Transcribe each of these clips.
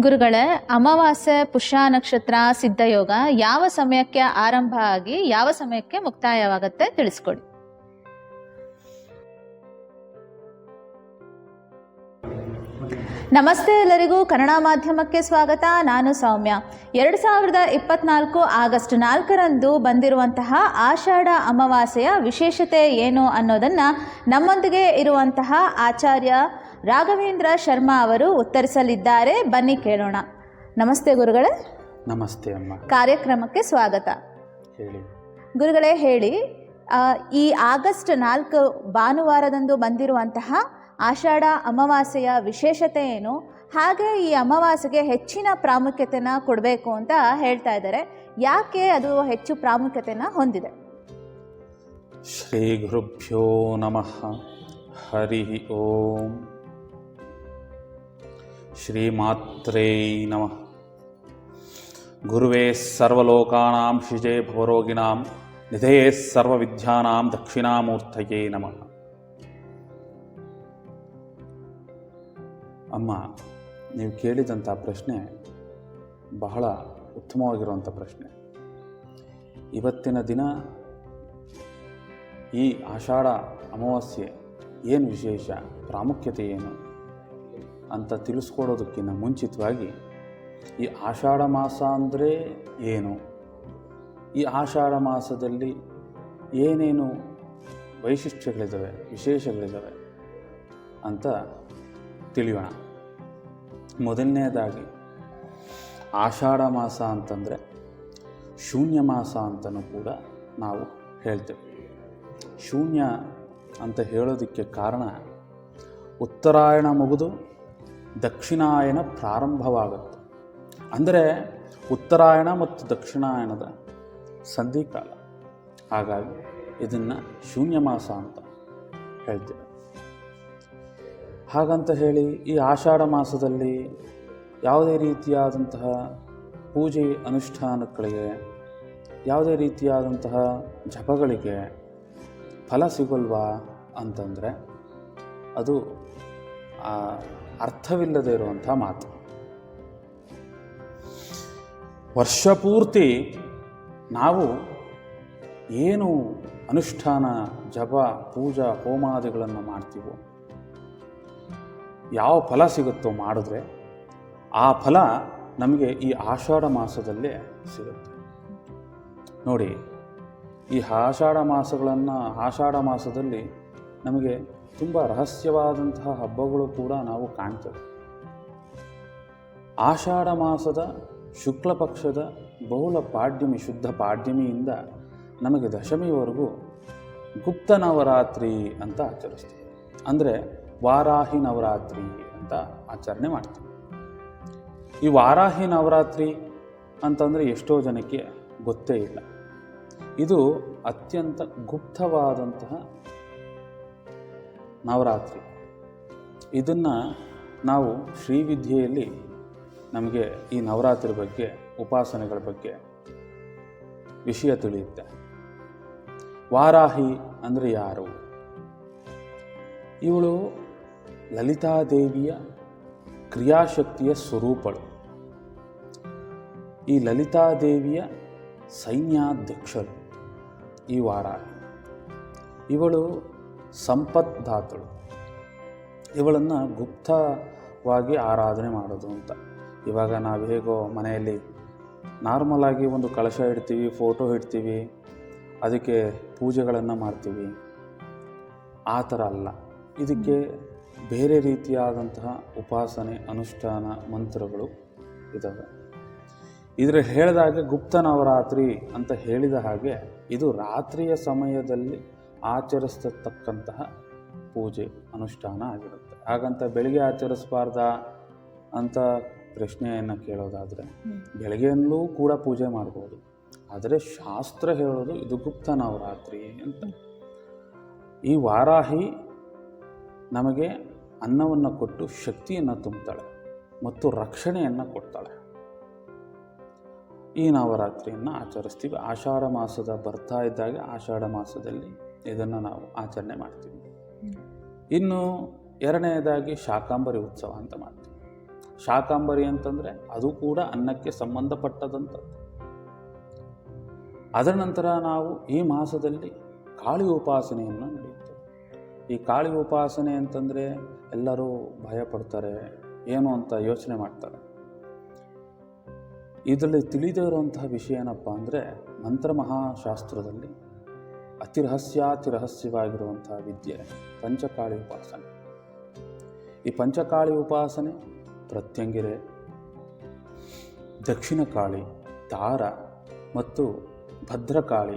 ಗುರುಗಳೇ, ಅಮಾವಾಸ್ಯೆ, ಪುಷ್ಯ ನಕ್ಷತ್ರ, ಸಿದ್ಧಯೋಗ ಯಾವ ಸಮಯಕ್ಕೆ ಆರಂಭ ಆಗಿ ಯಾವ ಸಮಯಕ್ಕೆ ಮುಕ್ತಾಯವಾಗುತ್ತೆ ತಿಳಿಸ್ಕೊಡಿ. ನಮಸ್ತೆ ಎಲ್ಲರಿಗೂ, ಕನ್ನಡ ಮಾಧ್ಯಮಕ್ಕೆ ಸ್ವಾಗತ. ನಾನು ಸೌಮ್ಯ. ಎರಡು ಸಾವಿರದ ಇಪ್ಪತ್ನಾಲ್ಕು ಆಗಸ್ಟ್ ನಾಲ್ಕರಂದು ಬಂದಿರುವಂತಹ ಆಷಾಢ ಅಮಾವಾಸ್ಯೆಯ ವಿಶೇಷತೆ ಏನು ಅನ್ನೋದನ್ನು ನಮ್ಮೊಂದಿಗೆ ಇರುವಂತಹ ಆಚಾರ್ಯ ರಾಘವೇಂದ್ರ ಶರ್ಮಾ ಅವರು ಉತ್ತರಿಸಲಿದ್ದಾರೆ. ಬನ್ನಿ ಕೇಳೋಣ. ನಮಸ್ತೆ ಗುರುಗಳೇ. ನಮಸ್ತೆ ಅಮ್ಮ. ಕಾರ್ಯಕ್ರಮಕ್ಕೆ ಸ್ವಾಗತ. ಹೇಳಿ. ಗುರುಗಳೇ ಹೇಳಿ. ಈ ಆಗಸ್ಟ್ ನಾಲ್ಕು ಭಾನುವಾರದಂದು ಬಂದಿರುವಂತಹ ಆಷಾಢ ಅಮಾವಾಸ್ಯೆಯ ವಿಶೇಷತೆ ಏನು? ಹಾಗೆ ಈ ಅಮಾವಾಸ್ಯೆಗೆ ಹೆಚ್ಚಿನ ಪ್ರಾಮುಖ್ಯತೆನ ಕೊಡಬೇಕು ಅಂತ ಹೇಳ್ತಾ ಇದ್ದಾರೆ. ಯಾಕೆ ಅದು ಹೆಚ್ಚು ಪ್ರಾಮುಖ್ಯತೆಯನ್ನು ಹೊಂದಿದೆ? ಶ್ರೀ ಗುರುಭ್ಯೋ ನಮಃ. ಹರಿ ಓಂ. ಶ್ರೀಮಾತ್ರೇ ನಮಃ. ಗುರುವೇ ಸರ್ವಲೋಕಾನಾಂ ಶಿಜೇ ಭವರೋಗಿಣಾಂ, ನಿಧಯೇ ಸರ್ವವಿದ್ಯಾನಾಂ ದಕ್ಷಿಣಾಮೂರ್ತಯೇ ನಮಃ. ಅಮ್ಮ, ನೀವು ಕೇಳಿದಂಥ ಪ್ರಶ್ನೆ ಬಹಳ ಉತ್ತಮವಾಗಿರುವಂಥ ಪ್ರಶ್ನೆ. ಇವತ್ತಿನ ದಿನ ಈ ಆಷಾಢ ಅಮಾವಾಸ್ಯೆ ಏನು ವಿಶೇಷ, ಪ್ರಾಮುಖ್ಯತೆ ಏನು? ಅಂತ ತಿಳಿಸ್ಕೊಡೋದಕ್ಕಿಂತ ಮುಂಚಿತವಾಗಿ ಈ ಆಷಾಢ ಮಾಸ ಅಂದರೆ ಏನು? ಈ ಆಷಾಢ ಮಾಸದಲ್ಲಿ ಏನೇನು ವೈಶಿಷ್ಟ್ಯಗಳಿದ್ದಾವೆ ವಿಶೇಷಗಳಿದ್ದಾವೆ ಅಂತ ತಿಳಿಯೋಣ. ಮೊದಲನೇದಾಗಿ, ಆಷಾಢ ಮಾಸ ಅಂತಂದರೆ ಶೂನ್ಯ ಮಾಸ ಅಂತಲೂ ಕೂಡ ನಾವು ಹೇಳ್ತೇವೆ. ಶೂನ್ಯ ಅಂತ ಹೇಳೋದಕ್ಕೆ ಕಾರಣ ಉತ್ತರಾಯಣ ಮುಗಿದು ದಕ್ಷಿಣಾಯನ ಪ್ರಾರಂಭವಾಗುತ್ತೆ. ಅಂದರೆ ಉತ್ತರಾಯಣ ಮತ್ತು ದಕ್ಷಿಣಾಯನದ ಸಂಧಿಕಾಲ. ಹಾಗಾಗಿ ಇದನ್ನು ಶೂನ್ಯ ಮಾಸ ಅಂತ ಹೇಳ್ತೇವೆ. ಹಾಗಂತ ಹೇಳಿ ಈ ಆಷಾಢ ಮಾಸದಲ್ಲಿ ಯಾವುದೇ ರೀತಿಯಾದಂತಹ ಪೂಜೆ ಅನುಷ್ಠಾನಗಳಿಗೆ, ಯಾವುದೇ ರೀತಿಯಾದಂತಹ ಜಪಗಳಿಗೆ ಫಲ ಸಿಗಲ್ವಾ ಅಂತಂದರೆ ಅದು ಅರ್ಥವಿಲ್ಲದೆ ಇರುವಂಥ ಮಾತು. ವರ್ಷಪೂರ್ತಿ ನಾವು ಏನು ಅನುಷ್ಠಾನ, ಜಪ, ಪೂಜಾ, ಹೋಮಾದಿಗಳನ್ನು ಮಾಡ್ತೀವೋ, ಯಾವ ಫಲ ಸಿಗುತ್ತೋ ಮಾಡಿದ್ರೆ ಆ ಫಲ ನಮಗೆ ಈ ಆಷಾಢ ಮಾಸದಲ್ಲೇ ಸಿಗುತ್ತೆ. ನೋಡಿ, ಈ ಆಷಾಢ ಮಾಸಗಳನ್ನು ಆಷಾಢ ಮಾಸದಲ್ಲಿ ನಮಗೆ ತುಂಬ ರಹಸ್ಯವಾದಂತಹ ಹಬ್ಬಗಳು ಕೂಡ ನಾವು ಕಾಣ್ತೇವೆ. ಆಷಾಢ ಮಾಸದ ಶುಕ್ಲ ಪಕ್ಷದ ಬಹುಳ ಪಾಡ್ಯಮಿ, ಶುದ್ಧ ಪಾಡ್ಯಮಿಯಿಂದ ನಮಗೆ ದಶಮಿವರೆಗೂ ಗುಪ್ತ ನವರಾತ್ರಿ ಅಂತ ಆಚರಿಸ್ತೀವಿ. ಅಂದರೆ ವಾರಾಹಿ ನವರಾತ್ರಿ ಅಂತ ಆಚರಣೆ ಮಾಡ್ತೀವಿ. ಈ ವಾರಾಹಿ ನವರಾತ್ರಿ ಅಂತಂದರೆ ಎಷ್ಟೋ ಜನಕ್ಕೆ ಗೊತ್ತೇ ಇಲ್ಲ. ಇದು ಅತ್ಯಂತ ಗುಪ್ತವಾದಂತಹ ನವರಾತ್ರಿ. ಇದನ್ನು ನಾವು ಶ್ರೀವಿದ್ಯೆಯಲ್ಲಿ ನಮಗೆ ಈ ನವರಾತ್ರಿ ಬಗ್ಗೆ, ಉಪಾಸನೆಗಳ ಬಗ್ಗೆ ವಿಷಯ ತಿಳಿಯುತ್ತೆ. ವಾರಾಹಿ ಅಂದರೆ ಯಾರು? ಇವಳು ಲಲಿತಾದೇವಿಯ ಕ್ರಿಯಾಶಕ್ತಿಯ ಸ್ವರೂಪಳು. ಈ ಲಲಿತಾದೇವಿಯ ಸೈನ್ಯಾಧ್ಯಕ್ಷಳು ಈ ವಾರಾಹಿ. ಇವಳು ಸಂಪತ್ದಾತಳು ಇವಳನ್ನು ಗುಪ್ತವಾಗಿ ಆರಾಧನೆ ಮಾಡೋದು ಅಂತ. ಇವಾಗ ನಾವು ಹೇಗೋ ಮನೆಯಲ್ಲಿ ನಾರ್ಮಲಾಗಿ ಒಂದು ಕಳಶ ಇಡ್ತೀವಿ, ಫೋಟೋ ಇಡ್ತೀವಿ, ಅದಕ್ಕೆ ಪೂಜೆಗಳನ್ನು ಮಾಡ್ತೀವಿ. ಆ ಥರ ಅಲ್ಲ. ಇದಕ್ಕೆ ಬೇರೆ ರೀತಿಯಾದಂತಹ ಉಪಾಸನೆ, ಅನುಷ್ಠಾನ ಮಂತ್ರಗಳು ಇದ್ದಾವೆ ಇದರ ಹೇಳಿದಾಗೆ ಗುಪ್ತ ನವರಾತ್ರಿ ಅಂತ ಹೇಳಿದ ಹಾಗೆ ಇದು ರಾತ್ರಿಯ ಸಮಯದಲ್ಲಿ ಆಚರಿಸತಕ್ಕಂತಹ ಪೂಜೆ ಅನುಷ್ಠಾನ ಆಗಿರುತ್ತೆ. ಹಾಗಂತ ಬೆಳಿಗ್ಗೆ ಆಚರಿಸಬಾರ್ದ ಅಂತ ಪ್ರಶ್ನೆಯನ್ನು ಕೇಳೋದಾದರೆ ಬೆಳಗ್ಗೆಯಲ್ಲೂ ಕೂಡ ಪೂಜೆ ಮಾಡ್ಬೋದು. ಆದರೆ ಶಾಸ್ತ್ರ ಹೇಳೋದು ಇದು ಗುಪ್ತ ನವರಾತ್ರಿ ಅಂತ. ಈ ವಾರಾಹಿ ನಮಗೆ ಅನ್ನವನ್ನು ಕೊಟ್ಟು ಶಕ್ತಿಯನ್ನು ತುಂಬುತ್ತಾಳೆ ಮತ್ತು ರಕ್ಷಣೆಯನ್ನು ಕೊಡ್ತಾಳೆ. ಈ ನವರಾತ್ರಿಯನ್ನು ಆಚರಿಸ್ತೀವಿ. ಆಷಾಢ ಮಾಸದ ಬರ್ತಾ ಇದ್ದಾಗ ಆಷಾಢ ಮಾಸದಲ್ಲಿ ಇದನ್ನು ನಾವು ಆಚರಣೆ ಮಾಡ್ತೀವಿ. ಇನ್ನು ಎರಡನೆಯದಾಗಿ ಶಾಕಾಂಬರಿ ಉತ್ಸವ ಅಂತ ಮಾಡ್ತೀವಿ. ಶಾಕಾಂಬರಿ ಅಂತಂದರೆ ಅದು ಕೂಡ ಅನ್ನಕ್ಕೆ ಸಂಬಂಧಪಟ್ಟದಂಥದ್ದು ಅದರ ನಂತರ ನಾವು ಈ ಮಾಸದಲ್ಲಿ ಕಾಳಿ ಉಪಾಸನೆಯನ್ನು ನಡೆಯುತ್ತೇವೆ ಈ ಕಾಳಿ ಉಪಾಸನೆ ಅಂತಂದರೆ ಎಲ್ಲರೂ ಭಯಪಡ್ತಾರೆ ಏನು ಅಂತ ಯೋಚನೆ ಮಾಡ್ತಾರೆ. ಇದರಲ್ಲಿ ತಿಳಿದಿರುವಂತಹ ವಿಷಯ ಏನಪ್ಪ ಅಂದರೆ ಮಂತ್ರ ಮಹಾಶಾಸ್ತ್ರದಲ್ಲಿ ಅತಿ ರಹಸ್ಯಾತಿ ರಹಸ್ಯವಾಗಿರುವಂತಹ ವಿದ್ಯೆ ಪಂಚಕಾಳಿ ಉಪಾಸನೆ. ಈ ಪಂಚಕಾಳಿ ಉಪಾಸನೆ, ಪ್ರತ್ಯಂಗಿರೆ, ದಕ್ಷಿಣ ಕಾಳಿ, ತಾರ ಮತ್ತು ಭದ್ರಕಾಳಿ,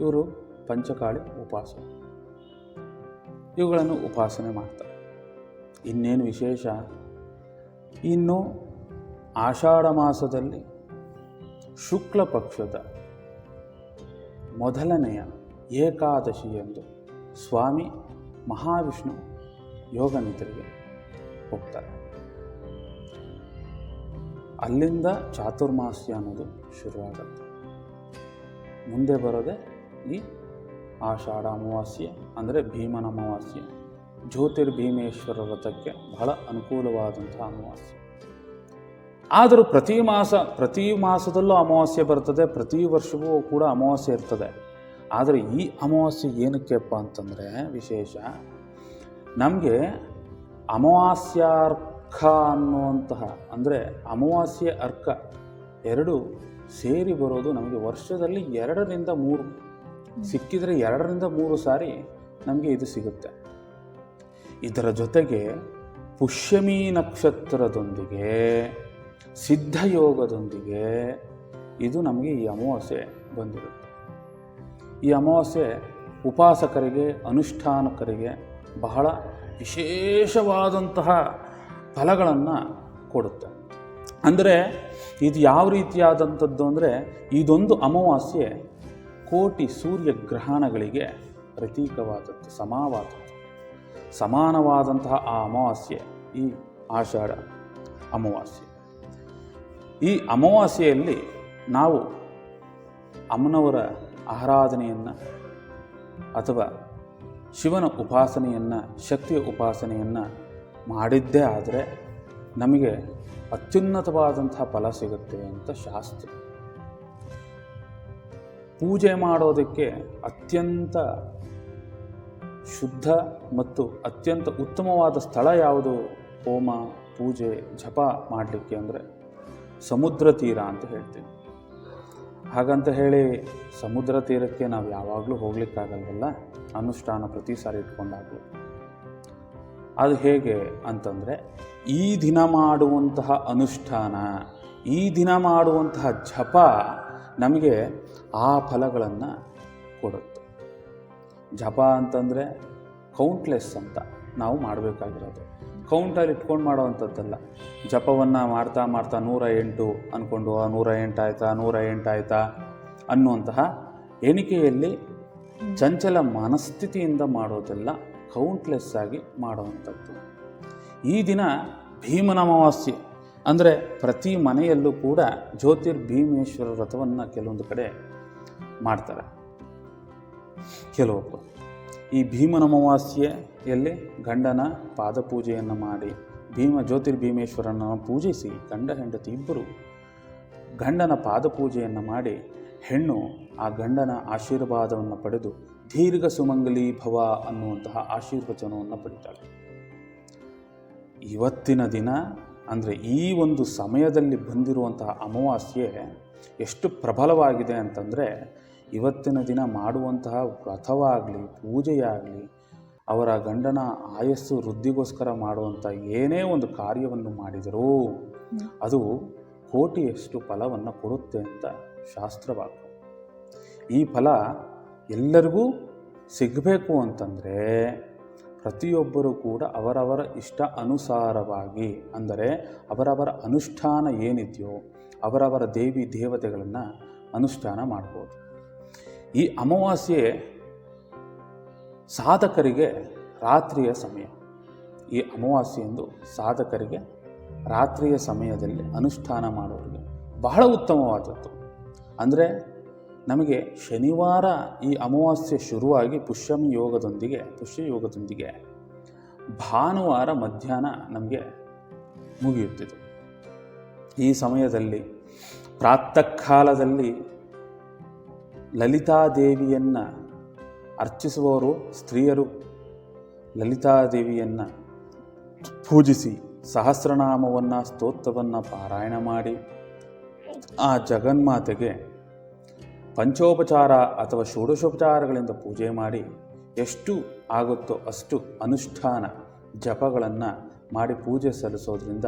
ಇವರು ಪಂಚಕಾಳಿ ಉಪಾಸನೆ. ಇವುಗಳನ್ನು ಉಪಾಸನೆ ಮಾಡ್ತಾರೆ. ಇನ್ನೇನು ವಿಶೇಷ? ಇನ್ನು ಆಷಾಢ ಮಾಸದಲ್ಲಿ ಶುಕ್ಲ ಪಕ್ಷದ ಮೊದಲನೆಯ ಏಕಾದಶಿಯಂದು ಸ್ವಾಮಿ ಮಹಾವಿಷ್ಣು ಯೋಗ ನಿದ್ರೆಗೆ ಹೋಗ್ತಾರೆ. ಅಲ್ಲಿಂದ ಚಾತುರ್ಮಾಸ್ಯ ಅನ್ನೋದು ಶುರುವಾಗುತ್ತೆ. ಮುಂದೆ ಬರೋದೆ ಈ ಆಷಾಢ ಅಮಾವಾಸ್ಯೆ, ಅಂದರೆ ಭೀಮನ ಅಮಾವಾಸ್ಯೆ. ಜ್ಯೋತಿರ್ಭೀಮೇಶ್ವರ ವ್ರತಕ್ಕೆ ಬಹಳ ಅನುಕೂಲವಾದಂಥ ಅಮಾವಾಸ್ಯೆ. ಆದರೂ ಪ್ರತಿ ಮಾಸ, ಪ್ರತಿ ಮಾಸದಲ್ಲೂ ಅಮಾವಾಸ್ಯೆ ಬರ್ತದೆ, ಪ್ರತಿ ವರ್ಷವೂ ಕೂಡ ಅಮಾವಾಸ್ಯೆ ಇರ್ತದೆ. ಆದರೆ ಈ ಅಮಾವಾಸ್ಯೆ ಏನಕ್ಕೆಪ್ಪ ಅಂತಂದರೆ ವಿಶೇಷ, ನಮಗೆ ಅಮಾವಾಸ್ಯಾರ್ಕ ಅನ್ನುವಂತಹ, ಅಂದರೆ ಅಮಾವಾಸ್ಯೆ ಅರ್ಕ ಎರಡು ಸೇರಿ ಬರೋದು ನಮಗೆ ವರ್ಷದಲ್ಲಿ ಎರಡರಿಂದ ಮೂರು, ಸಿಕ್ಕಿದರೆ ಎರಡರಿಂದ ಮೂರು ಸಾರಿ ನಮಗೆ ಇದು ಸಿಗುತ್ತೆ. ಇದರ ಜೊತೆಗೆ ಪುಷ್ಯಮಿ ನಕ್ಷತ್ರದೊಂದಿಗೆ ಸಿದ್ಧಯೋಗದೊಂದಿಗೆ ಇದು ನಮಗೆ ಈ ಅಮಾವಾಸ್ಯೆ ಬಂದಿರುತ್ತೆ. ಈ ಅಮಾವಾಸ್ಯೆ ಉಪಾಸಕರಿಗೆ, ಅನುಷ್ಠಾನಕರಿಗೆ ಬಹಳ ವಿಶೇಷವಾದಂತಹ ಫಲಗಳನ್ನು ಕೊಡುತ್ತೆ. ಅಂದರೆ ಇದು ಯಾವ ರೀತಿಯಾದಂಥದ್ದು ಅಂದರೆ ಇದೊಂದು ಅಮಾವಾಸ್ಯೆ ಕೋಟಿ ಸೂರ್ಯ ಗ್ರಹಣಗಳಿಗೆ ಪ್ರತೀಕವಾದದ್ದು ಸಮವಾದದ್ದು ಸಮಾನವಾದಂತಹ ಆ ಅಮಾವಾಸ್ಯೆ ಈ ಆಷಾಢ ಅಮಾವಾಸ್ಯೆ. ಈ ಅಮಾವಾಸ್ಯೆಯಲ್ಲಿ ನಾವು ಅಮ್ಮನವರ ಆರಾಧನೆಯನ್ನು ಅಥವಾ ಶಿವನ ಉಪಾಸನೆಯನ್ನು, ಶಕ್ತಿಯ ಉಪಾಸನೆಯನ್ನು ಮಾಡಿದ್ದೇ ಆದರೆ ನಮಗೆ ಅತ್ಯುನ್ನತವಾದಂಥ ಫಲ ಸಿಗುತ್ತೆ ಅಂತ ಶಾಸ್ತ್ರ. ಪೂಜೆ ಮಾಡೋದಕ್ಕೆ ಅತ್ಯಂತ ಶುದ್ಧ ಮತ್ತು ಅತ್ಯಂತ ಉತ್ತಮವಾದ ಸ್ಥಳ ಯಾವುದು? ಹೋಮ, ಪೂಜೆ, ಜಪ ಮಾಡಲಿಕ್ಕೆ ಅಂದರೆ ಸಮುದ್ರ ತೀರ ಅಂತ ಹೇಳ್ತೀವಿ ಹಾಗಂತ ಹೇಳಿ ಸಮುದ್ರ ತೀರಕ್ಕೆ ನಾವು ಯಾವಾಗಲೂ ಹೋಗ್ಲಿಕ್ಕಾಗಲ್ವಲ್ಲ? ಅನುಷ್ಠಾನ ಪ್ರತಿ ಸಾರಿ ಇಟ್ಕೊಂಡಾಗಲೂ. ಅದು ಹೇಗೆ ಅಂತಂದರೆ, ಈ ದಿನ ಮಾಡುವಂತಹ ಅನುಷ್ಠಾನ, ಈ ದಿನ ಮಾಡುವಂತಹ ಜಪ ನಮಗೆ ಆ ಫಲಗಳನ್ನು ಕೊಡುತ್ತೆ. ಜಪ ಅಂತಂದರೆ ಕೌಂಟ್ಲೆಸ್ ಅಂತ ನಾವು ಮಾಡಬೇಕಾಗಿರೋದು. ಕೌಂಟಲ್ಲಿ ಇಟ್ಕೊಂಡು ಮಾಡೋವಂಥದ್ದಲ್ಲ. ಜಪವನ್ನು ಮಾಡ್ತಾ ಮಾಡ್ತಾ ನೂರ ಎಂಟು ಅಂದ್ಕೊಂಡು ಆ, ನೂರ ಎಂಟು ಆಯ್ತಾ, ನೂರ ಎಂಟು ಆಯ್ತಾ? ಅನ್ನುವಂತಹ ಎಣಿಕೆಯಲ್ಲಿ ಚಂಚಲ ಮನಸ್ಥಿತಿಯಿಂದ ಮಾಡೋದೆಲ್ಲ ಕೌಂಟ್ಲೆಸ್ ಆಗಿ ಮಾಡುವಂಥದ್ದು. ಈ ದಿನ ಭೀಮನ ಅಮಾವಾಸ್ಯೆ. ಅಂದರೆ ಪ್ರತಿ ಮನೆಯಲ್ಲೂ ಕೂಡ ಜ್ಯೋತಿರ್ಭೀಮೇಶ್ವರ ವ್ರತವನ್ನು ಕೆಲವೊಂದು ಕಡೆ ಮಾಡ್ತಾರೆ. ಕೆಲವೊಬ್ಬರು ಈ ಭೀಮನ ಅಮಾವಾಸ್ಯೆಯಲ್ಲಿ ಗಂಡನ ಪಾದಪೂಜೆಯನ್ನು ಮಾಡಿ ಭೀಮ ಜ್ಯೋತಿರ್ಭೀಮೇಶ್ವರನ ಪೂಜಿಸಿ ಗಂಡ ಹೆಂಡತಿ ಇಬ್ಬರು ಗಂಡನ ಪಾದಪೂಜೆಯನ್ನು ಮಾಡಿ ಹೆಣ್ಣು ಆ ಗಂಡನ ಆಶೀರ್ವಾದವನ್ನು ಪಡೆದು ದೀರ್ಘ ಸುಮಂಗಲಿ ಭವ ಅನ್ನುವಂತಹ ಆಶೀರ್ವಚನವನ್ನು ಪಡಿತಾಳೆ. ಇವತ್ತಿನ ದಿನ ಅಂದರೆ ಈ ಒಂದು ಸಮಯದಲ್ಲಿ ಬಂದಿರುವಂತಹ ಅಮಾವಾಸ್ಯೆ ಎಷ್ಟು ಪ್ರಬಲವಾಗಿದೆ ಅಂತಂದರೆ ಇವತ್ತಿನ ದಿನ ಮಾಡುವಂತಹ ವ್ರತವಾಗಲಿ ಪೂಜೆಯಾಗಲಿ ಅವರ ಗಂಡನ ಆಯಸ್ಸು ವೃದ್ಧಿಗೋಸ್ಕರ ಮಾಡುವಂಥ ಏನೇ ಒಂದು ಕಾರ್ಯವನ್ನು ಮಾಡಿದರೂ ಅದು ಕೋಟಿಯಷ್ಟು ಫಲವನ್ನು ಕೊಡುತ್ತೆ ಅಂತ ಶಾಸ್ತ್ರವಾಕ್ಯ. ಈ ಫಲ ಎಲ್ಲರಿಗೂ ಸಿಗಬೇಕು ಅಂತಂದರೆ ಪ್ರತಿಯೊಬ್ಬರೂ ಕೂಡ ಅವರವರ ಇಷ್ಟ ಅನುಸಾರವಾಗಿ ಅಂದರೆ ಅವರವರ ಅನುಷ್ಠಾನ ಏನಿದೆಯೋ ಅವರವರ ದೇವಿ ದೇವತೆಗಳನ್ನು ಅನುಷ್ಠಾನ ಮಾಡ್ಬೋದು. ಈ ಅಮಾವಾಸ್ಯೆ ಸಾಧಕರಿಗೆ ರಾತ್ರಿಯ ಸಮಯ. ಈ ಅಮಾವಾಸ್ಯೆಯಂದು ಸಾಧಕರಿಗೆ ರಾತ್ರಿಯ ಸಮಯದಲ್ಲಿ ಅನುಷ್ಠಾನ ಮಾಡುವವರಿಗೆ ಬಹಳ ಉತ್ತಮವಾದದ್ದು. ಅಂದರೆ ನಮಗೆ ಶನಿವಾರ ಈ ಅಮಾವಾಸ್ಯೆ ಶುರುವಾಗಿ ಪುಷ್ಯಮಿ ಯೋಗದೊಂದಿಗೆ, ಪುಷ್ಯ ಯೋಗದೊಂದಿಗೆ ಭಾನುವಾರ ಮಧ್ಯಾಹ್ನ ನಮಗೆ ಮುಗಿಯುತ್ತಿತ್ತು ಈ ಸಮಯದಲ್ಲಿ ಪ್ರಾತಃ ಕಾಲದಲ್ಲಿ ಲಲಿತಾದೇವಿಯನ್ನು ಅರ್ಚಿಸುವವರು ಸ್ತ್ರೀಯರು. ಲಲಿತಾದೇವಿಯನ್ನು ಪೂಜಿಸಿ ಸಹಸ್ರನಾಮವನ್ನು, ಸ್ತೋತ್ರವನ್ನು ಪಾರಾಯಣ ಮಾಡಿ. ಆ ಜಗನ್ಮಾತೆಗೆ ಪಂಚೋಪಚಾರ ಅಥವಾ ಷೋಡಶೋಪಚಾರಗಳಿಂದ ಪೂಜೆ ಮಾಡಿ ಎಷ್ಟು ಆಗುತ್ತೋ ಅಷ್ಟು ಅನುಷ್ಠಾನ ಜಪಗಳನ್ನು ಮಾಡಿ ಪೂಜೆ ಸಲ್ಲಿಸೋದ್ರಿಂದ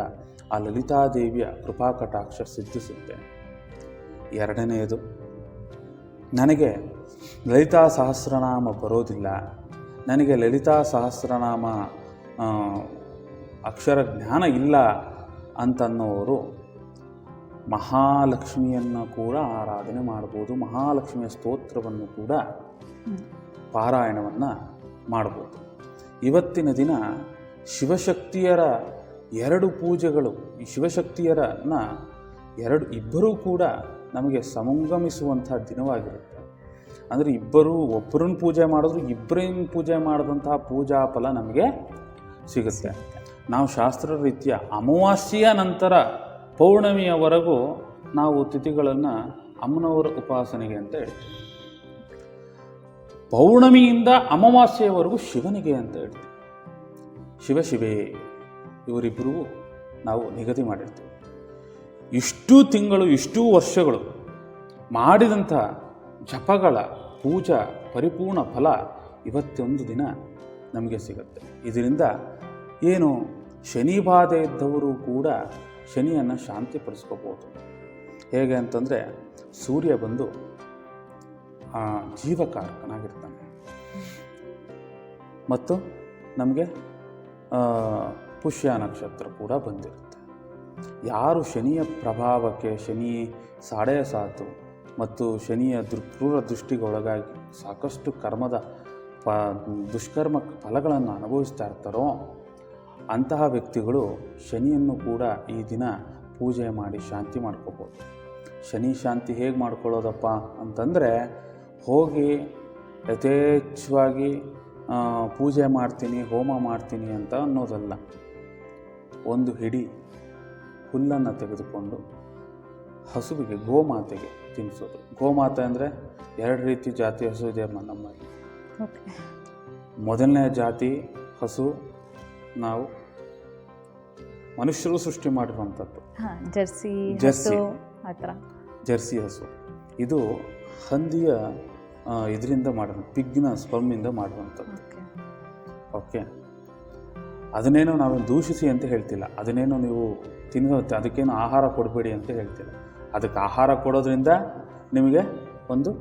ಆ ಲಲಿತಾದೇವಿಯ ಕೃಪಾ ಕಟಾಕ್ಷ ಸಿದ್ಧಿಸುತ್ತೆ. ಎರಡನೆಯದು ನನಗೆ ಲಲಿತಾ ಸಹಸ್ರನಾಮ ಬರೋದಿಲ್ಲ. ನನಗೆ ಲಲಿತಾ ಸಹಸ್ರನಾಮ ಅಕ್ಷರ ಜ್ಞಾನ ಇಲ್ಲ ಅಂತನ್ನೋರು ಮಹಾಲಕ್ಷ್ಮಿಯನ್ನು ಕೂಡ ಆರಾಧನೆ ಮಾಡ್ಬೋದು, ಮಹಾಲಕ್ಷ್ಮಿಯ ಸ್ತೋತ್ರವನ್ನು ಕೂಡ ಪಾರಾಯಣವನ್ನು ಮಾಡ್ಬೋದು. ಇವತ್ತಿನ ದಿನ ಶಿವಶಕ್ತಿಯರ ಎರಡು ಪೂಜೆಗಳು, ಈ ಶಿವಶಕ್ತಿಯರನ್ನ ಎರಡು ಇಬ್ಬರೂ ಕೂಡ ನಮಗೆ ಸಮಂಗಮಿಸುವಂಥ ದಿನವಾಗಿರುತ್ತೆ. ಅಂದರೆ ಇಬ್ಬರು ಒಬ್ಬರನ್ನ ಪೂಜೆ ಮಾಡಿದ್ರು ಇಬ್ಬರನ್ನ ಪೂಜೆ ಮಾಡಿದಂತಹ ಪೂಜಾ ಫಲ ನಮಗೆ ಸಿಗುತ್ತೆ. ನಾವು ಶಾಸ್ತ್ರ ರೀತಿಯ ಅಮಾವಾಸ್ಯೆಯ ನಂತರ ಪೌರ್ಣಮಿಯವರೆಗೂ ನಾವು ತಿಥಿಗಳನ್ನು ಅಮ್ಮನವರ ಉಪಾಸನೆಗೆ ಅಂತ ಹೇಳ್ತೀವಿ. ಪೌರ್ಣಮಿಯಿಂದ ಅಮಾವಾಸ್ಯೆಯವರೆಗೂ ಶಿವನಿಗೆ ಅಂತ ಹೇಳ್ತೀವಿ. ಶಿವ ಶಿವೇ ಇವರಿಬ್ಬರಿಗೂ ನಾವು ನಿಗದಿ ಮಾಡಿರ್ತೀವಿ. ಇಷ್ಟು ತಿಂಗಳು ಇಷ್ಟು ವರ್ಷಗಳು ಮಾಡಿದಂಥ ಜಪಗಳ ಪೂಜಾ ಪರಿಪೂರ್ಣ ಫಲ ಇವತ್ತೊಂದು ದಿನ ನಮಗೆ ಸಿಗುತ್ತೆ. ಇದರಿಂದ ಏನು ಶನಿ ಬಾಧೆ ಇದ್ದವರು ಕೂಡ ಶನಿಯನ್ನು ಶಾಂತಿಪಡಿಸ್ಕೋಬೋದು. ಹೇಗೆ ಅಂತಂದರೆ ಸೂರ್ಯ ಬಂದು ಆ, ಜೀವಕಾರಕನಾಗಿರ್ತಾನೆ. ಮತ್ತು ನಮಗೆ ಪುಷ್ಯ ನಕ್ಷತ್ರ ಕೂಡ ಬಂದಿರುತ್ತೆ. ಯಾರು ಶನಿಯ ಪ್ರಭಾವಕ್ಕೆ ಶನಿ ಸಾಡೆ ಸಾತು ಮತ್ತು ಶನಿಯ ದುರ್ಕ್ರೂರ ದೃಷ್ಟಿಗೊಳಗಾಗಿ ಸಾಕಷ್ಟು ಕರ್ಮದ ಪ, ದುಷ್ಕರ್ಮ ಫಲಗಳನ್ನು ಅನುಭವಿಸ್ತಾ ಇರ್ತಾರೋ ಅಂತಹ ವ್ಯಕ್ತಿಗಳು ಶನಿಯನ್ನು ಕೂಡ ಈ ದಿನ ಪೂಜೆ ಮಾಡಿ ಶಾಂತಿ ಮಾಡ್ಕೋಬೋದು. ಶನಿ ಶಾಂತಿ ಹೇಗೆ ಮಾಡ್ಕೊಳ್ಳೋದಪ್ಪ ಅಂತಂದರೆ ಹೋಗಿ ಯಥೇಚ್ಛವಾಗಿ ಪೂಜೆ ಮಾಡ್ತೀನಿ, ಹೋಮ ಮಾಡ್ತೀನಿ ಅಂತ ಅನ್ನೋದಲ್ಲ. ಒಂದು ಹಿಡಿ ಹುಲ್ಲನ್ನು ತೆಗೆದುಕೊಂಡು ಹಸುವಿಗೆ ಗೋಮಾತೆಗೆ ತಿನ್ನಿಸೋದು. ಗೋಮಾತೆ ಅಂದರೆ ಎರಡು ರೀತಿ ಜಾತಿ ಹಸು ಇದೆ ಅಮ್ಮ ನಮ್ಮಲ್ಲಿ. ಮೊದಲನೇ ಜಾತಿ ಹಸು ನಾವು ಮನುಷ್ಯರು ಸೃಷ್ಟಿ ಮಾಡಿರುವಂಥದ್ದು. Jersey Jersey. ಜರ್ಸಿ ಹಸು. ಇದು ಹಂದಿಯ ಇದರಿಂದ ಮಾಡಿರೋ ಪಿಗ್ನ ಸ್ಪರ್ಮಿಂದ ಮಾಡುವಂಥದ್ದು ಓಕೆ. ಓಕೆ. ಅದನ್ನೇನೋ ನಾವೇನು ದೂಷಿಸಿ ಅಂತ ಹೇಳ್ತಿಲ್ಲ. ಅದನ್ನೇನೋ ನೀವು ತಿನ್ನುತ್ತೆ ಅದಕ್ಕೇನು ಆಹಾರ ಕೊಡಬೇಡಿ ಅಂತ ಹೇಳ್ತೀರ ಅದಕ್ಕೆ ಆಹಾರ ಕೊಡೋದ್ರಿಂದ ನಿಮಗೆ ಒಂದು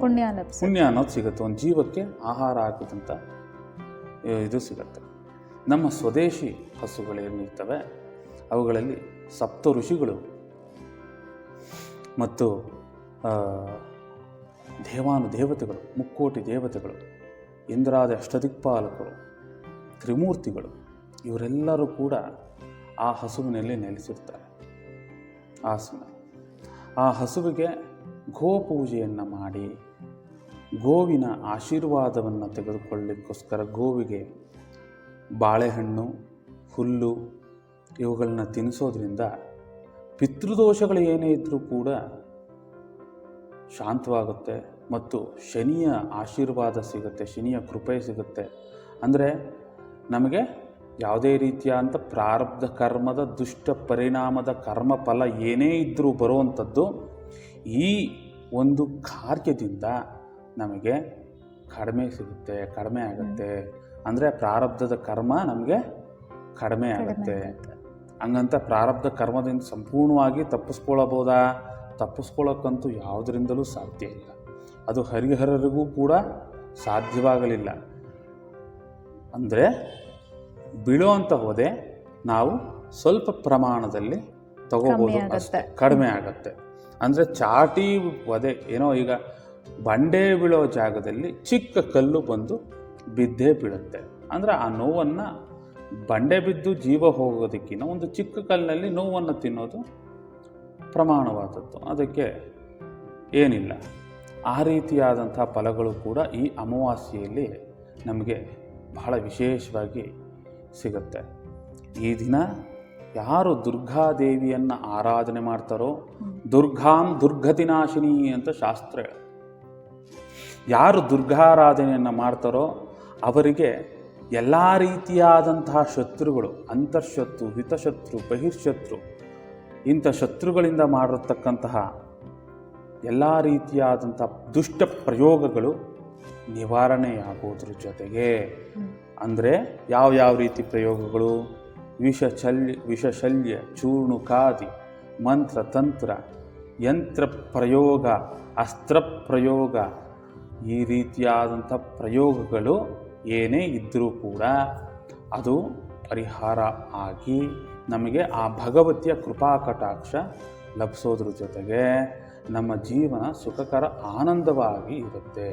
ಪುಣ್ಯ ಲಭಿಸಿ ಪುಣ್ಯ ಅನ್ನೋದು ಸಿಗುತ್ತೆ. ಒಂದು ಜೀವಕ್ಕೆ ಆಹಾರ ಹಾಕಿದಂಥ ಇದು ಸಿಗುತ್ತೆ. ನಮ್ಮ ಸ್ವದೇಶಿ ಹಸುಗಳೇನಿರ್ತವೆ ಅವುಗಳಲ್ಲಿ ಸಪ್ತ ಋಷಿಗಳು ಮತ್ತು ದೇವಾನು ದೇವತೆಗಳು ಮುಕ್ಕೋಟಿ ದೇವತೆಗಳು ಇಂದ್ರಾದ ಅಷ್ಟದಿಕ್ಪಾಲಕರು ತ್ರಿಮೂರ್ತಿಗಳು ಇವರೆಲ್ಲರೂ ಕೂಡ ಆ ಹಸುವಿನಲ್ಲಿ ನೆಲೆಸಿರ್ತಾರೆ. ಆ ಸಮಯ ಆ ಹಸುವಿಗೆ ಗೋಪೂಜೆಯನ್ನು ಮಾಡಿ, ಗೋವಿನ ಆಶೀರ್ವಾದವನ್ನು ತೆಗೆದುಕೊಳ್ಳಿಕ್ಕೋಸ್ಕರ ಗೋವಿಗೆ ಬಾಳೆಹಣ್ಣು, ಹುಲ್ಲು ಇವುಗಳನ್ನ ತಿನ್ನಿಸೋದ್ರಿಂದ ಪಿತೃದೋಷಗಳು ಏನೇ ಇದ್ದರೂ ಕೂಡ ಶಾಂತವಾಗುತ್ತೆ ಮತ್ತು ಶನಿಯ ಆಶೀರ್ವಾದ ಸಿಗುತ್ತೆ, ಶನಿಯ ಕೃಪೆ ಸಿಗುತ್ತೆ. ಅಂದರೆ ನಮಗೆ ಯಾವುದೇ ರೀತಿಯಾದಂಥ ಪ್ರಾರಬ್ಧ ಕರ್ಮದ ದುಷ್ಟ ಪರಿಣಾಮದ ಕರ್ಮ ಫಲ ಏನೇ ಇದ್ದರೂ ಬರುವಂಥದ್ದು ಈ ಒಂದು ಕಾರ್ಯದಿಂದ ನಮಗೆ ಕಡಿಮೆ ಸಿಗುತ್ತೆ ಕಡಿಮೆ ಆಗುತ್ತೆ. ಅಂದರೆ ಪ್ರಾರಬ್ಧದ ಕರ್ಮ ನಮಗೆ ಕಡಿಮೆ ಆಗುತ್ತೆ. ಹಂಗಂತ ಪ್ರಾರಬ್ಧ ಕರ್ಮದಿಂದ ಸಂಪೂರ್ಣವಾಗಿ ತಪ್ಪಿಸ್ಕೊಳ್ಳಬಹುದಾ ತಪ್ಪಿಸ್ಕೊಳ್ಳೋಕ್ಕಂತೂ ಯಾವುದರಿಂದಲೂ ಸಾಧ್ಯ ಇಲ್ಲ. ಅದು ಹರಿಹರರಿಗೂ ಕೂಡ ಸಾಧ್ಯವಾಗಲಿಲ್ಲ. ಅಂದರೆ ಬೀಳುವಂಥ ಹೋದೆ ನಾವು ಸ್ವಲ್ಪ ಪ್ರಮಾಣದಲ್ಲಿ ತಗೋಬೋದು ಅಷ್ಟೇ ಕಡಿಮೆ ಆಗುತ್ತೆ. ಅಂದರೆ ಚಾಟಿ ಒದೆ ಏನೋ ಈಗ ಬಂಡೆ ಬೀಳೋ ಜಾಗದಲ್ಲಿ ಚಿಕ್ಕ ಕಲ್ಲು ಬಂದು ಬಿದ್ದೇ ಬೀಳುತ್ತೆ. ಅಂದರೆ ಆ ನೋವನ್ನು ಬಂಡೆ ಬಿದ್ದು ಜೀವ ಹೋಗೋದಕ್ಕಿಂತ ಒಂದು ಚಿಕ್ಕ ಕಲ್ಲಿನಲ್ಲಿ ನೋವನ್ನು ತಿನ್ನೋದು ಪ್ರಮಾಣವಾದದ್ದು. ಅದಕ್ಕೆ ಏನಿಲ್ಲ. ಆ ರೀತಿಯಾದಂಥ ಫಲಗಳು ಕೂಡ ಈ ಅಮಾವಾಸ್ಯೆಯಲ್ಲಿ ನಮಗೆ ಬಹಳ ವಿಶೇಷವಾಗಿ ಸಿಗುತ್ತೆ ಈ ದಿನ ಯಾರು ದುರ್ಗಾದೇವಿಯನ್ನು ಆರಾಧನೆ ಮಾಡ್ತಾರೋ, ದುರ್ಗಾಂ ದುರ್ಗತಿನಾಶಿನಿ ಅಂತ ಶಾಸ್ತ್ರ ಹೇಳುತ್ತೆ. ಯಾರು ದುರ್ಗಾರಾಧನೆಯನ್ನು ಮಾಡ್ತಾರೋ, ಅವರಿಗೆ ಎಲ್ಲ ರೀತಿಯಾದಂತಹ ಶತ್ರುಗಳು, ಅಂತರ್ಶತ್ರು, ಹಿತಶತ್ರು, ಬಹಿರ್ಶತ್ರು, ಇಂಥ ಶತ್ರುಗಳಿಂದ ಮಾಡಿರತಕ್ಕಂತಹ ಎಲ್ಲ ರೀತಿಯಾದಂಥ ದುಷ್ಟ ಪ್ರಯೋಗಗಳು ನಿವಾರಣೆಯಾಗೋದ್ರ ಜೊತೆಗೆ ಅಂದರೆ ಯಾವ ಯಾವ ರೀತಿ ಪ್ರಯೋಗಗಳು? ವಿಷಚಲ್ಯ ವಿಷಶಲ್ಯ ಚೂರ್ಣುಕಾದಿ ಮಂತ್ರ, ತಂತ್ರ, ಯಂತ್ರ ಪ್ರಯೋಗ, ಅಸ್ತ್ರ ಪ್ರಯೋಗ, ಈ ರೀತಿಯಾದಂಥ ಪ್ರಯೋಗಗಳು ಏನೇ ಇದ್ದರೂ ಕೂಡ ಅದು ಪರಿಹಾರ ಆಗಿ ನಮಗೆ ಆ ಭಗವತಿಯ ಕೃಪಾ ಕಟಾಕ್ಷ ಲಭಿಸೋದ್ರ ಜೊತೆಗೆ ನಮ್ಮ ಜೀವನ ಸುಖಕರ ಆನಂದವಾಗಿ ಇರುತ್ತೆ.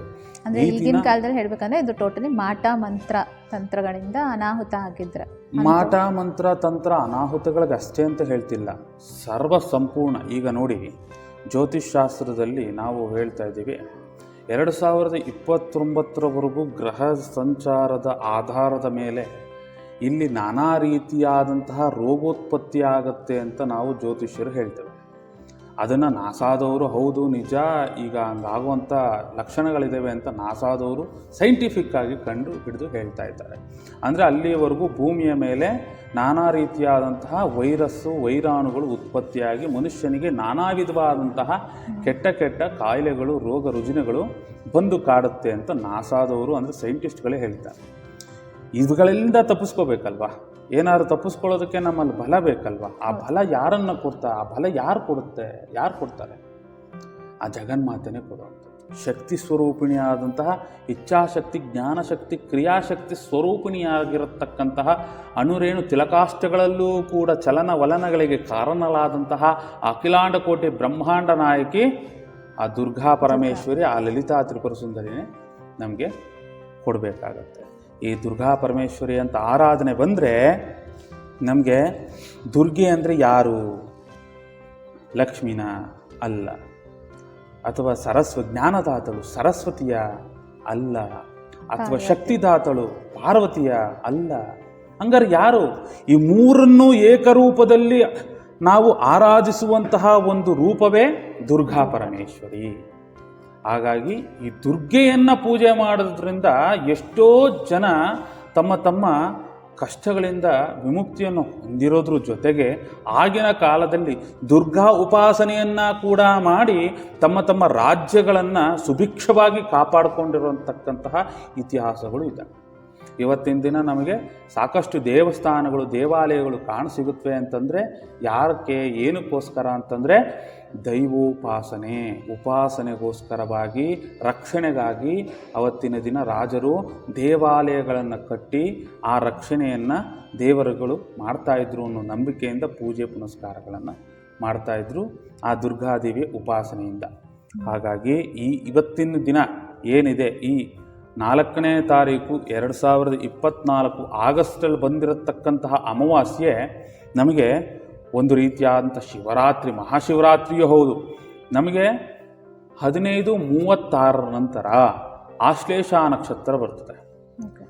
ಅಂದ್ರೆ ಈಗಿನ ಕಾಲದಲ್ಲಿ ಹೇಳ್ಬೇಕಂದ್ರೆ ಇದು ಟೋಟಲಿ ಮಾಟ ಮಂತ್ರ ತಂತ್ರಗಳಿಂದ ಅನಾಹುತ ಆಗಿದ್ರೆ. ಮಾಟ ಮಂತ್ರ ತಂತ್ರ ಅನಾಹುತಗಳಿಗಷ್ಟೇ ಅಂತ ಹೇಳ್ತಿಲ್ಲ. ಸರ್ವ ಸಂಪೂರ್ಣ. ಈಗ ನೋಡಿ ಜ್ಯೋತಿಷ್ ಶಾಸ್ತ್ರದಲ್ಲಿ ನಾವು ಹೇಳ್ತಾ ಇದ್ದೀವಿ ಎರಡು ಸಾವಿರದ ಇಪ್ಪತ್ತೊಂಬತ್ತರವರೆಗೂ ಗ್ರಹ ಸಂಚಾರದ ಆಧಾರದ ಮೇಲೆ ಇಲ್ಲಿ ನಾನಾ ರೀತಿಯಾದಂತಹ ರೋಗೋತ್ಪತ್ತಿ ಆಗತ್ತೆ ಅಂತ ನಾವು ಜ್ಯೋತಿಷ್ಯರು ಹೇಳ್ತೇವೆ. ಅದನ್ನು ನಾಸಾದವರು, ಹೌದು, ನಿಜ, ಈಗ ಹಂಗಾಗುವಂಥ ಲಕ್ಷಣಗಳಿದ್ದಾವೆ ಅಂತ ನಾಸಾದವರು ಸೈಂಟಿಫಿಕ್ಕಾಗಿ ಕಂಡು ಹಿಡಿದು ಹೇಳ್ತಾ ಇದ್ದಾರೆ. ಅಂದರೆ ಅಲ್ಲಿಯವರೆಗೂ ಭೂಮಿಯ ಮೇಲೆ ನಾನಾ ರೀತಿಯಾದಂತಹ ವೈರಸ್ಸು, ವೈರಾಣುಗಳು ಉತ್ಪತ್ತಿಯಾಗಿ ಮನುಷ್ಯನಿಗೆ ನಾನಾ ವಿಧವಾದಂತಹ ಕೆಟ್ಟ ಕೆಟ್ಟ ಕಾಯಿಲೆಗಳು, ರೋಗ ರುಜಿನಗಳು ಬಂದು ಕಾಡುತ್ತೆ ಅಂತ ನಾಸಾದವರು ಅಂದರೆ ಸೈಂಟಿಸ್ಟ್ಗಳೇ ಹೇಳ್ತಾರೆ. ಇವುಗಳಿಂದ ತಪ್ಪಿಸ್ಕೋಬೇಕಲ್ವಾ? ಏನಾದ್ರು ತಪ್ಪಿಸ್ಕೊಳ್ಳೋದಕ್ಕೆ ನಮ್ಮಲ್ಲಿ ಬಲ ಬೇಕಲ್ವಾ? ಆ ಬಲ ಯಾರನ್ನ ಕೊಡ್ತಾ ಆ ಬಲ ಯಾರು ಕೊಡುತ್ತೆ ಯಾರು ಕೊಡ್ತಾರೆ? ಆ ಜಗನ್ಮಾತೆನೆ ಕೊಡುವಂಥದ್ದು. ಶಕ್ತಿ ಸ್ವರೂಪಿಣಿಯಾದಂತಹ ಇಚ್ಛಾಶಕ್ತಿ ಜ್ಞಾನಶಕ್ತಿ ಕ್ರಿಯಾಶಕ್ತಿ ಸ್ವರೂಪಿಣಿಯಾಗಿರತಕ್ಕಂತಹ ಅಣುರೇಣು ತಿಲಕಾಷ್ಟಗಳಲ್ಲೂ ಕೂಡ ಚಲನವಲನಗಳಿಗೆ ಕಾರಣಲಾದಂತಹ ಅಖಿಲಾಂಡ ಕೋಟೆ ಬ್ರಹ್ಮಾಂಡ ನಾಯಕಿ ಆ ದುರ್ಗಾ ಪರಮೇಶ್ವರಿ ಆ ಲಲಿತಾ ತ್ರಿಪುರ ಸುಂದರಿನೇ ನಮಗೆ ಕೊಡಬೇಕಾಗತ್ತೆ. ಈ ದುರ್ಗಾ ಪರಮೇಶ್ವರಿ ಅಂತ ಆರಾಧನೆ ಬಂದರೆ ನಮಗೆ ದುರ್ಗೆ ಅಂದರೆ ಯಾರು? ಲಕ್ಷ್ಮಿನ ಅಲ್ಲ. ಅಥವಾ ಸರಸ್ವ ಜ್ಞಾನದಾತಳು ಸರಸ್ವತಿಯ ಅಲ್ಲ. ಅಥವಾ ಶಕ್ತಿದಾತಳು ಪಾರ್ವತಿಯ ಅಲ್ಲ. ಹಂಗಾರೆ ಯಾರು? ಈ ಮೂರನ್ನು ಏಕರೂಪದಲ್ಲಿ ನಾವು ಆರಾಧಿಸುವಂತಹ ಒಂದು ರೂಪವೇ ದುರ್ಗಾ ಪರಮೇಶ್ವರಿ. ಹಾಗಾಗಿ ಈ ದುರ್ಗೆಯನ್ನು ಪೂಜೆ ಮಾಡೋದ್ರಿಂದ ಎಷ್ಟೋ ಜನ ತಮ್ಮ ತಮ್ಮ ಕಷ್ಟಗಳಿಂದ ವಿಮುಕ್ತಿಯನ್ನು ಹೊಂದಿರೋದ್ರ ಜೊತೆಗೆ ಆಗಿನ ಕಾಲದಲ್ಲಿ ದುರ್ಗಾ ಉಪಾಸನೆಯನ್ನು ಕೂಡ ಮಾಡಿ ತಮ್ಮ ತಮ್ಮ ರಾಜ್ಯಗಳನ್ನು ಸುಭಿಕ್ಷವಾಗಿ ಕಾಪಾಡಿಕೊಂಡಿರುವಂತಕ್ಕಂತಹ ಇತಿಹಾಸಗಳು ಇದೆ ಇವತ್ತಿನ ದಿನ ನಮಗೆ ಸಾಕಷ್ಟು ದೇವಸ್ಥಾನಗಳು, ದೇವಾಲಯಗಳು ಕಾಣಸಿಗುತ್ತವೆ ಅಂತಂದರೆ ಯಾರಕ್ಕೆ ಏನಕ್ಕೋಸ್ಕರ ಅಂತಂದರೆ ದೈವೋಪಾಸನೆ, ಉಪಾಸನೆಗೋಸ್ಕರವಾಗಿ, ರಕ್ಷಣೆಗಾಗಿ ಅವತ್ತಿನ ದಿನ ರಾಜರು ದೇವಾಲಯಗಳನ್ನು ಕಟ್ಟಿ ಆ ರಕ್ಷಣೆಯನ್ನು ದೇವರುಗಳು ಮಾಡ್ತಾಯಿದ್ರು ಅನ್ನೋ ನಂಬಿಕೆಯಿಂದ ಪೂಜೆ ಪುನಸ್ಕಾರಗಳನ್ನು ಮಾಡ್ತಾಯಿದ್ರು ಆ ದುರ್ಗಾದೇವಿ ಉಪಾಸನೆಯಿಂದ. ಹಾಗಾಗಿ ಈ ಇವತ್ತಿನ ದಿನ ಏನಿದೆ, ಈ ನಾಲ್ಕನೇ ತಾರೀಕು ಎರಡು ಸಾವಿರದ ಇಪ್ಪತ್ತ್ನಾಲ್ಕು ಆಗಸ್ಟಲ್ಲಿ ಬಂದಿರತಕ್ಕಂತಹ ಅಮಾವಾಸ್ಯೆ ನಮಗೆ ಒಂದು ರೀತಿಯಾದಂಥ ಶಿವರಾತ್ರಿ ಮಹಾಶಿವರಾತ್ರಿಯೂ ಹೌದು. ನಮಗೆ ಹದಿನೈದು ಮೂವತ್ತಾರರ ನಂತರ ಆಶ್ಲೇಷ ನಕ್ಷತ್ರ ಬರ್ತದೆ.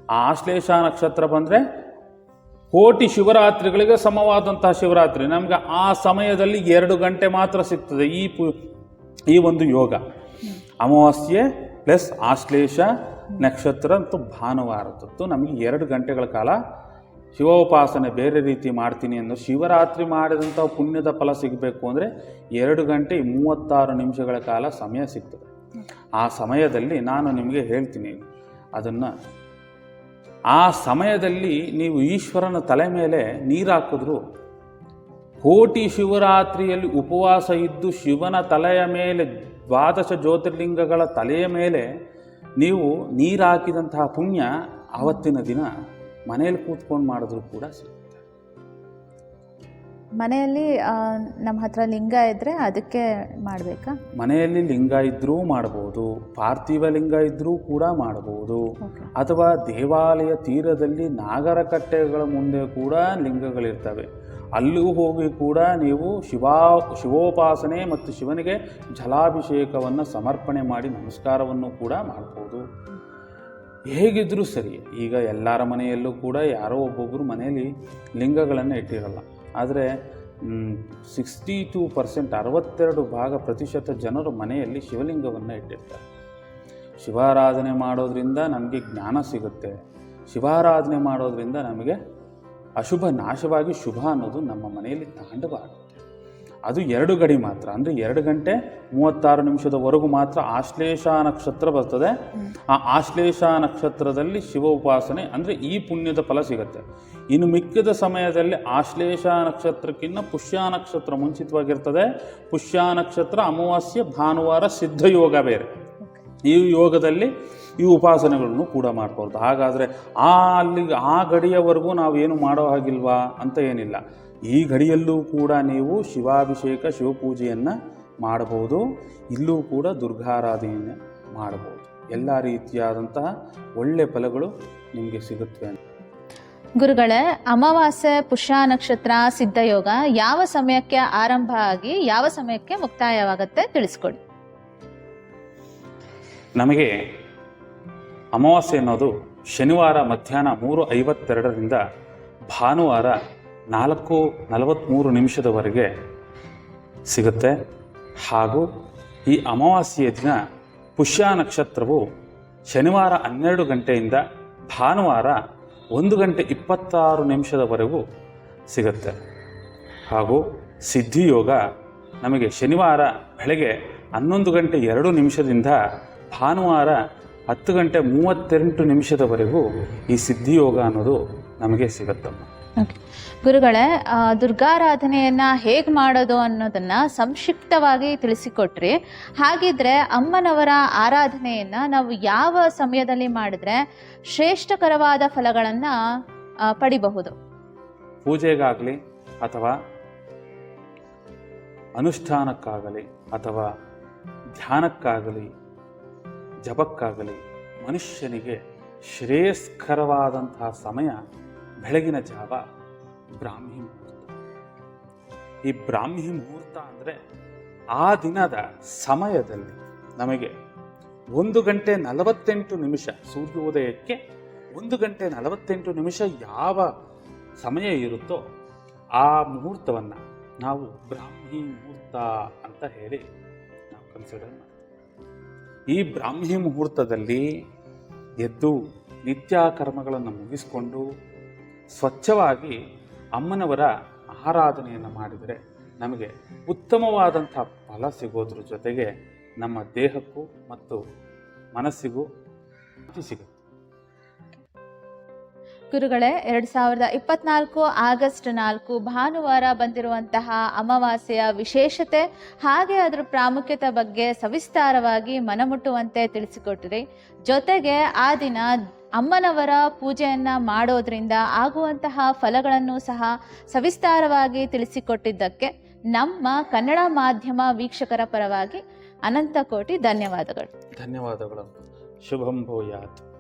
ಆ ಆಶ್ಲೇಷ ನಕ್ಷತ್ರ ಬಂದರೆ ಕೋಟಿ ಶಿವರಾತ್ರಿಗಳಿಗೆ ಸಮವಾದಂತಹ ಶಿವರಾತ್ರಿ. ನಮಗೆ ಆ ಸಮಯದಲ್ಲಿ ಎರಡು ಗಂಟೆ ಮಾತ್ರ ಸಿಗ್ತದೆ ಈ ಪು ಈ ಒಂದು ಯೋಗ. ಅಮಾವಾಸ್ಯೆ ಪ್ಲಸ್ ಆಶ್ಲೇಷ ನಕ್ಷತ್ರ ಅಂತೂ ಭಾನುವಾರದ್ದು ನಮಗೆ ಎರಡು ಗಂಟೆಗಳ ಕಾಲ ಶಿವೋಪಾಸನೆ ಬೇರೆ ರೀತಿ ಮಾಡ್ತೀನಿ ಎಂದು ಶಿವರಾತ್ರಿ ಮಾಡಿದಂಥ ಪುಣ್ಯದ ಫಲ ಸಿಗಬೇಕು ಅಂದರೆ ಎರಡು ಗಂಟೆ ಮೂವತ್ತಾರು ನಿಮಿಷಗಳ ಕಾಲ ಸಮಯ ಸಿಗ್ತದೆ. ಆ ಸಮಯದಲ್ಲಿ ನಾನು ನಿಮಗೆ ಹೇಳ್ತೀನಿ ಅದನ್ನು. ಆ ಸಮಯದಲ್ಲಿ ನೀವು ಈಶ್ವರನ ತಲೆ ಮೇಲೆ ನೀರು ಹಾಕಿದ್ರು ಕೋಟಿ ಶಿವರಾತ್ರಿಯಲ್ಲಿ ಉಪವಾಸ ಇದ್ದು ಶಿವನ ತಲೆಯ ಮೇಲೆ ದ್ವಾದಶ ಜ್ಯೋತಿರ್ಲಿಂಗಗಳ ತಲೆಯ ಮೇಲೆ ನೀವು ನೀರು ಹಾಕಿದಂತಹ ಪುಣ್ಯ ಆವತ್ತಿನ ದಿನ. ಮನೆಯಲ್ಲಿ ಕೂತ್ಕೊಂಡು ಮಾಡಿದ್ರು ಕೂಡ ಸಿಗುತ್ತೆ. ಮನೆಯಲ್ಲಿ ನಮ್ಮ ಹತ್ರ ಲಿಂಗ ಇದ್ರೆ ಅದಕ್ಕೆ ಮಾಡಬೇಕಾ? ಮನೆಯಲ್ಲಿ ಲಿಂಗ ಇದ್ದರೂ ಮಾಡ್ಬೋದು ಪಾರ್ಥಿವ ಲಿಂಗ ಇದ್ದರೂ ಕೂಡ ಮಾಡ್ಬೋದು. ಅಥವಾ ದೇವಾಲಯ ತೀರದಲ್ಲಿ ನಾಗರ ಕಟ್ಟೆಗಳ ಮುಂದೆ ಕೂಡ ಲಿಂಗಗಳಿರ್ತವೆ. ಅಲ್ಲೂ ಹೋಗಿ ಕೂಡ ನೀವು ಶಿವಾ ಶಿವೋಪಾಸನೆ ಮತ್ತು ಶಿವನಿಗೆ ಜಲಾಭಿಷೇಕವನ್ನು ಸಮರ್ಪಣೆ ಮಾಡಿ ನಮಸ್ಕಾರವನ್ನು ಕೂಡ ಮಾಡ್ಬೋದು. ಹೇಗಿದ್ರೂ ಸರಿ, ಈಗ ಎಲ್ಲರ ಮನೆಯಲ್ಲೂ ಕೂಡ ಯಾರೋ ಒಬ್ಬೊಬ್ಬರು ಮನೆಯಲ್ಲಿ ಲಿಂಗಗಳನ್ನು ಇಟ್ಟಿರಲ್ಲ. ಆದರೆ ಸಿಕ್ಸ್ಟಿ ಟೂ ಪರ್ಸೆಂಟ್ ಅರವತ್ತೆರಡು ಭಾಗ ಪ್ರತಿಶತ ಜನರು ಮನೆಯಲ್ಲಿ ಶಿವಲಿಂಗವನ್ನು ಇಟ್ಟಿರ್ತಾರೆ. ಶಿವಾರಾಧನೆ ಮಾಡೋದರಿಂದ ನಮಗೆ ಜ್ಞಾನ ಸಿಗುತ್ತೆ. ಶಿವಾರಾಧನೆ ಮಾಡೋದರಿಂದ ನಮಗೆ ಅಶುಭ, ನಾಶವಾಗಿ ಶುಭ ಅನ್ನೋದು ನಮ್ಮ ಮನೆಯಲ್ಲಿ ತಾಂಡವ ಆಗುತ್ತೆ. ಅದು ಎರಡು ಗಡಿ ಮಾತ್ರ. ಅಂದರೆ ಎರಡು ಗಂಟೆ ಮೂವತ್ತಾರು ನಿಮಿಷದವರೆಗೂ ಮಾತ್ರ ಆಶ್ಲೇಷ ನಕ್ಷತ್ರ ಬರ್ತದೆ. ಆ ಆಶ್ಲೇಷ ನಕ್ಷತ್ರದಲ್ಲಿ ಶಿವ ಉಪಾಸನೆ ಅಂದರೆ ಈ ಪುಣ್ಯದ ಫಲ ಸಿಗುತ್ತೆ. ಇನ್ನು ಮಿಕ್ಕಿದ ಸಮಯದಲ್ಲಿ ಆಶ್ಲೇಷ ನಕ್ಷತ್ರಕ್ಕಿಂತ ಪುಷ್ಯ ನಕ್ಷತ್ರ ಮುಂಚಿತವಾಗಿರ್ತದೆ. ಪುಷ್ಯ ನಕ್ಷತ್ರ ಅಮಾವಾಸ್ಯ ಭಾನುವಾರ ಸಿದ್ಧ ಯೋಗ ಬೇರೆ ಈ ಯೋಗದಲ್ಲಿ ಈ ಉಪಾಸನೆಗಳನ್ನು ಕೂಡ ಮಾಡ್ಬೋದು ಹಾಗಾದರೆ ಆ ಅಲ್ಲಿ ಆ ಗಡಿಯವರೆಗೂ ನಾವು ಏನು ಮಾಡೋ ಹಾಗಿಲ್ವಾ ಅಂತ ಏನಿಲ್ಲ. ಈ ಗಡಿಯಲ್ಲೂ ಕೂಡ ನೀವು ಶಿವಾಭಿಷೇಕ ಶಿವಪೂಜೆಯನ್ನು ಮಾಡಬಹುದು. ಇಲ್ಲೂ ಕೂಡ ದುರ್ಗಾರಾಧನೆಯನ್ನು ಮಾಡಬಹುದು. ಎಲ್ಲ ರೀತಿಯಾದಂತಹ ಒಳ್ಳೆಯ ಫಲಗಳು ನಿಮಗೆ ಸಿಗುತ್ತವೆ ಗುರುಗಳೇ ಅಮಾವಾಸ್ಯೆ ಪುಷ್ಯ ನಕ್ಷತ್ರ ಸಿದ್ಧಯೋಗ ಯಾವ ಸಮಯಕ್ಕೆ ಆರಂಭ ಆಗಿ ಯಾವ ಸಮಯಕ್ಕೆ ಮುಕ್ತಾಯವಾಗುತ್ತೆ ತಿಳಿಸ್ಕೊಡಿ. ನಮಗೆ ಅಮಾವಾಸ್ಯೆ ಅನ್ನೋದು ಶನಿವಾರ ಮಧ್ಯಾಹ್ನ ಮೂರು ಐವತ್ತೆರಡರಿಂದ ಭಾನುವಾರ ನಾಲ್ಕು ನಲವತ್ತ್ಮೂರು ನಿಮಿಷದವರೆಗೆ ಸಿಗುತ್ತೆ. ಹಾಗೂ ಈ ಅಮಾವಾಸ್ಯೆಯ ದಿನ ಪುಷ್ಯ ನಕ್ಷತ್ರವು ಶನಿವಾರ ಹನ್ನೆರಡು ಗಂಟೆಯಿಂದ ಭಾನುವಾರ ಒಂದು ಗಂಟೆ ಇಪ್ಪತ್ತಾರು ನಿಮಿಷದವರೆಗೂ ಸಿಗುತ್ತೆ. ಹಾಗೂ ಸಿದ್ಧಿಯೋಗ ನಮಗೆ ಶನಿವಾರ ಬೆಳಗ್ಗೆ ಹನ್ನೊಂದು ಗಂಟೆ ಎರಡು ನಿಮಿಷದಿಂದ ಭಾನುವಾರ ಹತ್ತು ಗಂಟೆ ಮೂವತ್ತೆಂಟು ನಿಮಿಷದವರೆಗೂ ಈ ಸಿದ್ಧಿಯೋಗ ಅನ್ನೋದು ನಮಗೆ ಸಿಗುತ್ತಮ್ಮ. ಓಕೆ ಗುರುಗಳೇ ದುರ್ಗಾರಾಧನೆಯನ್ನು ಹೇಗೆ ಮಾಡೋದು ಅನ್ನೋದನ್ನ ಸಂಕ್ಷಿಪ್ತವಾಗಿ ತಿಳಿಸಿಕೊಟ್ರಿ. ಹಾಗಿದ್ರೆ ಅಮ್ಮನವರ ಆರಾಧನೆಯನ್ನ ನಾವು ಯಾವ ಸಮಯದಲ್ಲಿ ಮಾಡಿದ್ರೆ ಶ್ರೇಷ್ಠಕರವಾದ ಫಲಗಳನ್ನ ಪಡಿಬಹುದು? ಪೂಜೆಗಾಗಲಿ ಅಥವಾ ಅನುಷ್ಠಾನಕ್ಕಾಗಲಿ ಅಥವಾ ಧ್ಯಾನಕ್ಕಾಗಲಿ, ಜಪಕ್ಕಾಗಲಿ ಮನುಷ್ಯನಿಗೆ ಶ್ರೇಯಸ್ಕರವಾದಂತಹ ಸಮಯ ಬೆಳಗಿನ ಜಾವ ಬ್ರಾಹ್ಮಿ ಮುಹೂರ್ತ. ಈ ಬ್ರಾಹ್ಮಿ ಮುಹೂರ್ತ ಅಂದರೆ ಆ ದಿನದ ಸಮಯದಲ್ಲಿ ನಮಗೆ ಒಂದು ಗಂಟೆ ನಲವತ್ತೆಂಟು ನಿಮಿಷ ಸೂರ್ಯೋದಯಕ್ಕೆ ಒಂದು ಗಂಟೆ ನಲವತ್ತೆಂಟು ನಿಮಿಷ ಯಾವ ಸಮಯ ಇರುತ್ತೋ ಆ ಮುಹೂರ್ತವನ್ನು ನಾವು ಬ್ರಾಹ್ಮಿ ಮುಹೂರ್ತ ಅಂತ ಹೇಳಿ ನಾವು ಕನ್ಸಿಡರ್ ಮಾಡ್ತೀವಿ. ಈ ಬ್ರಾಹ್ಮಿ ಮುಹೂರ್ತದಲ್ಲಿ ಎದ್ದು ನಿತ್ಯ ಕರ್ಮಗಳನ್ನು ಮುಗಿಸಿಕೊಂಡು ಸ್ವಚ್ಛವಾಗಿ ಅಮ್ಮನವರ ಆರಾಧನೆಯನ್ನು ಮಾಡಿದರೆ ನಮಗೆ ಉತ್ತಮವಾದಂಥ ಫಲ ಸಿಗೋದ್ರ ಜೊತೆಗೆ ನಮ್ಮ ದೇಹಕ್ಕೂ ಮತ್ತು ಮನಸ್ಸಿಗೂ ಸಿಗುತ್ತೆ. ಗುರುಗಳೇ, ಎರಡು ಸಾವಿರದ ಇಪ್ಪತ್ನಾಲ್ಕು ಆಗಸ್ಟ್ ನಾಲ್ಕು ಭಾನುವಾರ ಬಂದಿರುವಂತಹ ಅಮಾವಾಸ್ಯೆಯ ವಿಶೇಷತೆ, ಹಾಗೆ ಅದರ ಪ್ರಾಮುಖ್ಯತೆ ಬಗ್ಗೆ ಸವಿಸ್ತಾರವಾಗಿ ಮನಮುಟ್ಟುವಂತೆ ತಿಳಿಸಿಕೊಟ್ಟಿರಿ. ಜೊತೆಗೆ ಆ ದಿನ ಅಮ್ಮನವರ ಪೂಜೆಯನ್ನು ಮಾಡೋದ್ರಿಂದ ಆಗುವಂತಹ ಫಲಗಳನ್ನು ಸಹ ಸವಿಸ್ತಾರವಾಗಿ ತಿಳಿಸಿಕೊಟ್ಟಿದ್ದಕ್ಕೆ ನಮ್ಮ ಕನ್ನಡ ಮಾಧ್ಯಮ ವೀಕ್ಷಕರ ಪರವಾಗಿ ಅನಂತ ಕೋಟಿ ಧನ್ಯವಾದಗಳು. ಧನ್ಯವಾದಗಳು. ಶುಭಂ ಭೂಯಾತ್.